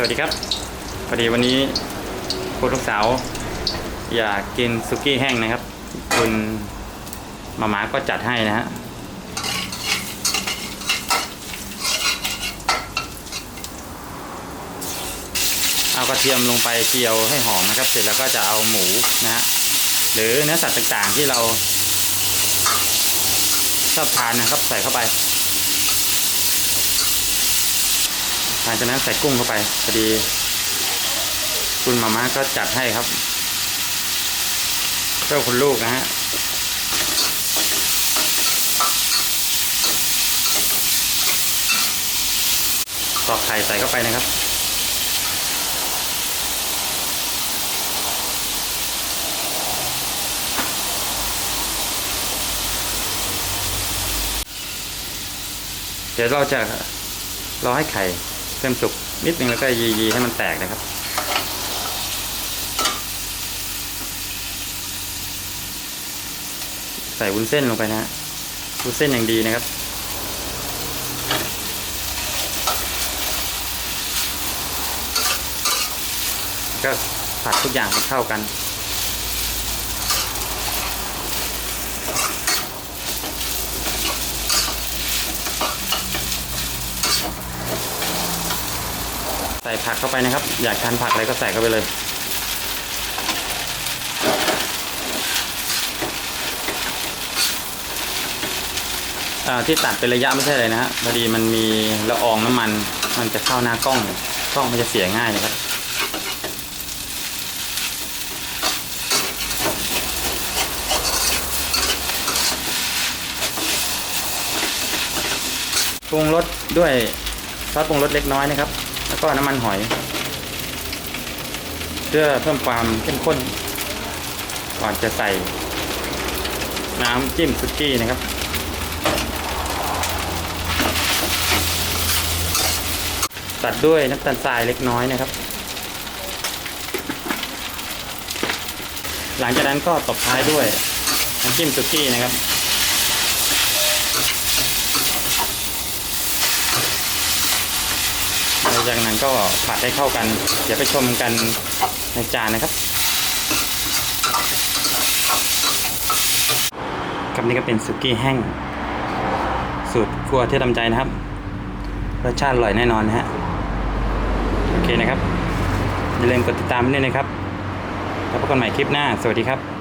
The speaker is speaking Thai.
สวัสดีครับพอดีวันนี้คุณลูกสาว อยากกินสุกี้แห้งนะครับ คุณมาม่าก็จัดให้นะฮะเอากระเทียมลงไปเจียวให้หอมนะครับ เสร็จแล้วก็จะเอาหมูนะฮะหรือเนื้อสัตว์ต่างๆที่เราชอบทานนะครับ ใส่เข้าไป ห ลังจากนั้นใส่กุ้งเข้าไปพอดี คุณมาม่าก็จัดให้ครับเพื่อคุณลูกนะฮะตอกไข่ใส่เข้าไปนะครับ เดี๋ยวเราจะรอให้ไข่ เริ่มสุกนิดนึงแล้วก็ยีๆให้มันแตกนะครับใส่วุ้นเส้นลงไปนะฮะวุ้นเส้นอย่างดีนะครับ ก็ผัดทุกอย่างให้เข้ากัน ส่ผักเข้าไปนะครับ อยากทานผักอะไรก็ใส่เข้าไปเลยอ่าที่ตัดเป็นระยะไม่ใช่เลยนะฮะพอดีมันมีละอองน้ำมัน มันจะเข้าหน้ากล้องกล้องมันจะเสียง่ายนะครับปรุงรสด้วยซอสปรุงรสเล็กน้อยนะครับ แล้วก็น้ำมันหอย เพื่อเพิ่มความเข้มข้น ก่อนจะใส่ น้ำจิ้มซุกี้นะครับตัดด้วยน้ำตาลทรายเล็กน้อยนะครับ หลังจากนั้นก็ตบท้ายด้วยน้ำจิ้มซุกี้นะครับ หลัง จากนั้นก็ผัดให้เข้ากัน เดี๋ยวไปชมกันในจานนะครับกับนี่ก็เป็นสุกี้แห้ง สูตรครัวที่ทำใจนะครับรสชาติอร่อยแน่นอนนะฮะโอเคนะครับอย่าลืมกดติดตามด้วยนะครับ แล้วพบกันใหม่คลิปหน้า สวัสดีครับ